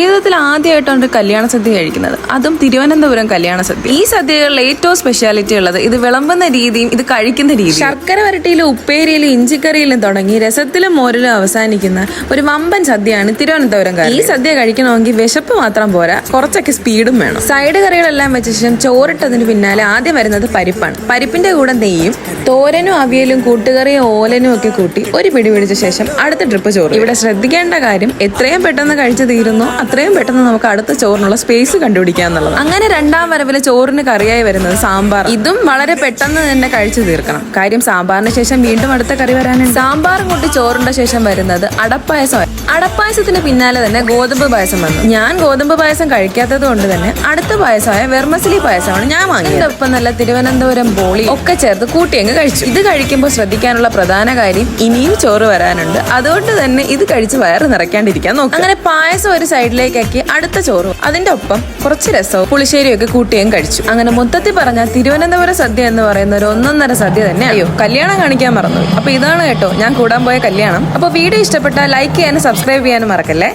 ജീവിതത്തിൽ ആദ്യമായിട്ടാണ് ഒരു കല്യാണ സദ്യ കഴിക്കുന്നത്. അതും തിരുവനന്തപുരം കല്യാണ സദ്യ. ഈ സദ്യകളിൽ ഏറ്റവും സ്പെഷ്യാലിറ്റി ഉള്ളത് ഇത് വിളമ്പുന്ന രീതിയും ഇത് കഴിക്കുന്ന രീതിയും. ശർക്കര വരട്ടിയിലും ഉപ്പേരിയിലും ഇഞ്ചിക്കറിയിലും തുടങ്ങി രസത്തിലും മോരിലും അവസാനിക്കുന്ന ഒരു വമ്പൻ സദ്യയാണ് തിരുവനന്തപുരം ഈ സദ്യ കഴിക്കണമെങ്കിൽ വിശപ്പ് മാത്രം പോരാ. കുറച്ചൊക്കെ സ്പീഡും വേണം. സൈഡ് കറികളെല്ലാം വെച്ച ശേഷം ചോറിട്ടതിന് പിന്നാലെ ആദ്യം വരുന്നത് പരിപ്പാണ്. പരിപ്പിന്റെ കൂടെ നെയ്യും തോരനും അവിയലും കൂട്ടുകറിയും ഓലനും ഒക്കെ കൂട്ടി ഒരു പിടി പിടിച്ച ശേഷം അടുത്ത ട്രിപ്പ് ചോറ്. ഇവിടെ ശ്രദ്ധിക്കേണ്ട കാര്യം എത്രയും പെട്ടെന്ന് കഴിച്ചു തീരുന്നോ. അത്രയും പെട്ടെന്ന് നമുക്ക് അടുത്ത ചോറിനുള്ള സ്പേസ് കണ്ടുപിടിക്കുക എന്നുള്ളത് അങ്ങനെ രണ്ടാം വരവിൽ ചോറിന് കറിയായി വരുന്നത് സാമ്പാർ. ഇതും വളരെ പെട്ടെന്ന് തന്നെ കഴിച്ചു തീർക്കണം. കാര്യം സാമ്പാറിന് ശേഷം വീണ്ടും അടുത്ത കറി വരാനുണ്ട്. സാമ്പാറും കൂട്ടി ചോറിന്റെ ശേഷം വരുന്നത് അടപ്പായസം അടപ്പായസത്തിന് പിന്നാലെ തന്നെ ഗോതമ്പ് പായസം വന്നു. ഞാൻ ഗോതമ്പ് പായസം കഴിക്കാത്തത് കൊണ്ട് തന്നെ അടുത്ത പായസമായ വെർമസിലി പായസമാണ് ഞാൻ വാങ്ങിയത്. ഒപ്പം നല്ല തിരുവനന്തപുരം ബോളി ഒക്കെ ചേർത്ത് കൂട്ടിയങ്ങ് കഴിച്ചു. ഇത് കഴിക്കുമ്പോൾ ശ്രദ്ധിക്കാനുള്ള പ്രധാന കാര്യം ഇനിയും ചോറ് വരാനുണ്ട്. അതുകൊണ്ട് തന്നെ ഇത് കഴിച്ച് വയറ് നിറയ്ക്കാണ്ടിരിക്കാൻ നോക്കും അങ്ങനെ പായസം ഒരു സൈഡിലേക്കാക്കി അടുത്ത ചോറും. അതിന്റെ ഒപ്പം കുറച്ച് രസവും പുളിശ്ശേരിയും ഒക്കെ കൂട്ടിയും കഴിച്ചു. അങ്ങനെ മൊത്തത്തിൽ പറഞ്ഞാൽ തിരുവനന്തപുരം സദ്യ എന്ന് പറയുന്ന ഒരു ഒന്നൊന്നര സദ്യ തന്നെ. അയ്യോ കല്യാണം കാണിക്കാൻ മറന്നു. അപ്പൊ ഇതാണ് കേട്ടോ ഞാൻ കൂടാൻ പോയ കല്യാണം. അപ്പൊ വീഡിയോ ഇഷ്ടപ്പെട്ടാൽ ലൈക്ക് ചെയ്യാനും സബ്സ്ക്രൈബ് ചെയ്യാനും മറക്കല്ലേ?